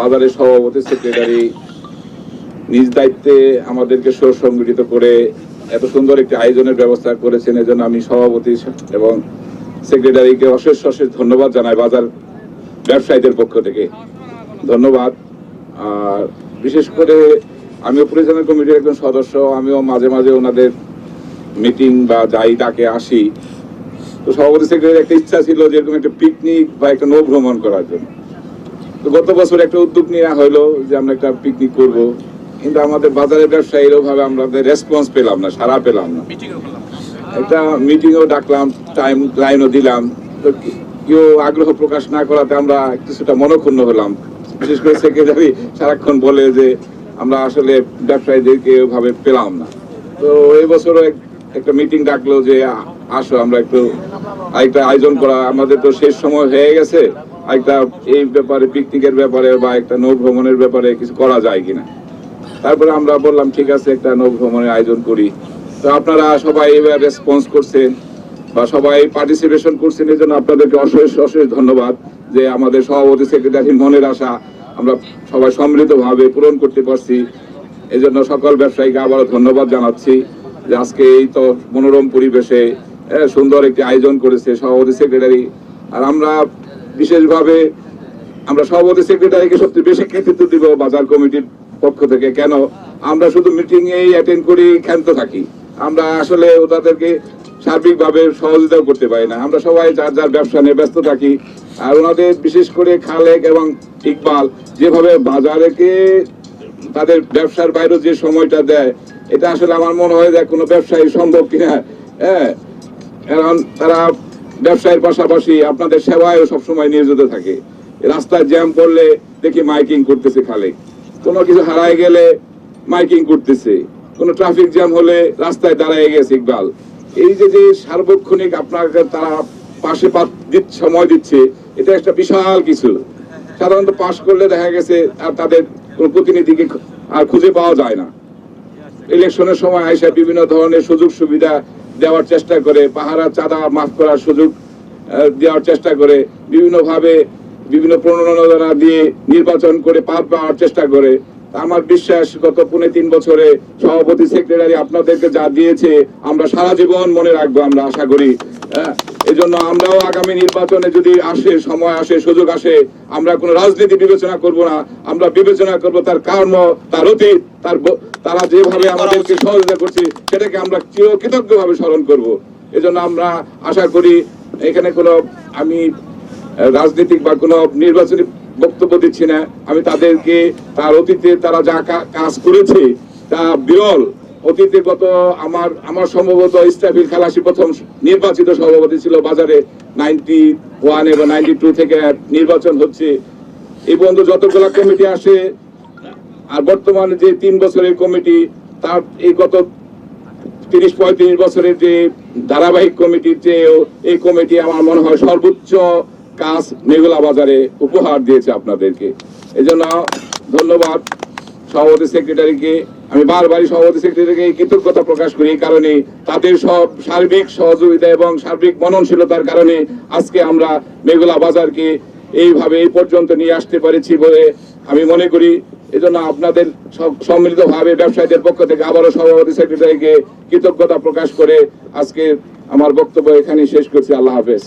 বাজারের সভাপতি, সেক্রেটারি নিজ দায়িত্বে আমাদেরকে সুসংগঠিত করে এত সুন্দর একটি আয়োজনের ব্যবস্থা করেছেন। এজন্য আমি সভাপতি এবং সেক্রেটারিকে অশেষ অশেষ ধন্যবাদ জানাই বাজার ব্যবসায়ীদের পক্ষ থেকে। ধন্যবাদ। আর বিশেষ করে আমিও পরিচালনা কমিটির একজন সদস্য, আমিও মাঝে মাঝে ওনাদের মিটিং বা যাই ডাকে আসি। তো সভাপতি সেক্রেটারি একটা ইচ্ছা ছিল যে এরকম একটা পিকনিক বা একটা নৌ ভ্রমণ করার জন্য। তো গত বছর একটা উদ্যোগ নেওয়া হলো যে আমরা একটা পিকনিক করব। কিন্তু আমাদের বাজারের ব্যবসায়ীরও ভাবে আমরা রেসপন্স পেলাম না সারা পেলাম না। একটা মিটিংও ডাকলাম টাইম লাইনও দিলাম। তো কেউ আগ্রহ প্রকাশ না করাতে আমরা কিছুটা মনক্ষুণ্ণ হলাম। বিশেষ করে সেক্রেটারি সারাক্ষণ বলে যে আমরা আসলে ব্যবসায়ীদেরকে ওভাবে পেলাম না। তো এই বছরও একটা মিটিং ডাকলো যে আসো আমরা একটু আরেকটা আয়োজন করা আমাদের তো শেষ সময় হয়ে গেছে। আরেকটা এই ব্যাপারে পিকনিকের ব্যাপারে বা একটা নৌ ভ্রমণের ব্যাপারে কিছু করা যায় কিনা? তারপরে আমরা বললাম ঠিক আছে একটা নৌ ভ্রমণের আয়োজন করি। তো আপনারা সবাই এবার রেসপন্স করছেন বা সবাই পার্টিসিপেশন করছেন এই জন্য আপনাদেরকে অশেষ অশেষ ধন্যবাদ যে আমাদের সভাপতি সেক্রেটারির মনের আশা আমরা সবাই সম্মিলিতভাবে পূরণ করতে পারছি। এই জন্য সকল ব্যবসায়ীকে আবারও ধন্যবাদ জানাচ্ছি যে আজকে এই তো মনোরম পরিবেশে আহ, সুন্দর একটি আয়োজন করেছে সভাপতি সেক্রেটারি আর আমরা বিশেষভাবে আমরা সভাপতি সেক্রেটারিকে সবচেয়ে বেশি কৃতিত্ব দিব বাজার কমিটির পক্ষ থেকে। কেন? আমরা শুধু মিটিং এই অ্যাটেন্ড করি, ক্ষান্ত থাকি। আমরা আসলে ওনাদেরকে সার্বিকভাবে সহযোগিতাও করতে পারি না। আমরা সবাই যার যার ব্যবসা নিয়ে ব্যস্ত থাকি। আর ওনাদের বিশেষ করে খালেক এবং ইকবাল যেভাবে বাজারেকে তাদের ব্যবসার বাইরে যে সময়টা দেয়, এটা আসলে আমার মনে হয় যে কোনো ব্যবসায়ী সম্ভব কিনা। হ্যাঁ? কারণ তারা ব্যবসায়ের পাশাপাশি আপনাদের সেবায়ও সবসময় নিয়োজিত থাকে। রাস্তায় জ্যাম করলে দেখি মাইকিং করতেছে খালে। কোনো কিছু হারায় গেলে মাইকিং করতেছে। কোনো ট্রাফিক জ্যাম হলে রাস্তায় দাঁড়ায় গেছে ইকবাল। এই যে যে সার্বক্ষণিক আপনাকে তারা পাশে সময় দিচ্ছে, এটা একটা বিশাল কিছু। সাধারণত পাশ করলে দেখা গেছে আর তাদের কোনো প্রতিনিধিকে আর খুঁজে পাওয়া যায় না। ইলেকশনের সময় আইসা বিভিন্ন ধরনের সুযোগ সুবিধা দেওয়ার চেষ্টা করে, পাহারা, চাঁদা মাফ করার সুযোগ দেওয়ার চেষ্টা করে, বিভিন্নভাবে বিভিন্ন প্রণোদনা দিয়ে নির্বাচন করে পার পাওয়ার চেষ্টা করে। আমার বিশ্বাস, গত পুনে তিন বছরে সভাপতি, সেক্রেটারি আপনাদেরকে যা দিয়েছে, আমরা সারা জীবন মনে রাখব, আমরা আশা করি। জন্য আমরাও আগামী নির্বাচনে যদি আসে সময় আসে সুযোগ আসে আমরা কোনো রাজনীতি বিবেচনা করব না। আমরা বিবেচনা করব তার কর্ম তার অতীত তার তারা যেভাবে আমাদেরকে সহযোগিতা করছে সেটাকে আমরা চির কৃতজ্ঞ ভাবে স্মরণ করব। এজন্য আমরা আশা করি এখানে কোনো আমি রাজনৈতিক বা কোনো নির্বাচনী বক্তব্য দিচ্ছি না। আমি তাদেরকে তার অতীতে তারা যা কাজ করেছে তা বিরল অতীতে গত আমার আমার সম্ভবত ইস্তাফিল খালাসি প্রথম নির্বাচিত সভাপতি ছিল বাজারে নাইনটি ওয়ান এবং নাইনটি টু থেকে নির্বাচন হচ্ছে। এই পর্যন্ত যতগুলা কমিটি আসে, আর বর্তমানে যে তিন বছরের কমিটি, তার এই গত তিরিশ পঁয়ত্রিশ বছরের যে ধারাবাহিক কমিটির যে এই কমিটি আমার মনে হয় সর্বোচ্চ কাজ মেঘলা বাজারে উপহার দিয়েছে আপনাদেরকে। এই জন্য ধন্যবাদ সভাপতি সেক্রেটারিকে। আমি বারবারই সভাপতি সেক্রেটারিকে এই কৃতজ্ঞতা প্রকাশ করি, এই কারণে তাদের সব সার্বিক সহযোগিতা এবং সার্বিক মননশীলতার কারণে আজকে আমরা মেঘলা বাজারকে এইভাবে এই পর্যন্ত নিয়ে আসতে পেরেছি বলে আমি মনে করি। এজন্য আপনাদের সম্মিলিত ভাবে ব্যবসায়ীদের পক্ষ থেকে আবারও সভাপতি সেক্রেটারিকে কৃতজ্ঞতা প্রকাশ করে আজকে আমার বক্তব্য এখানে শেষ করছি। আল্লাহ হাফেজ।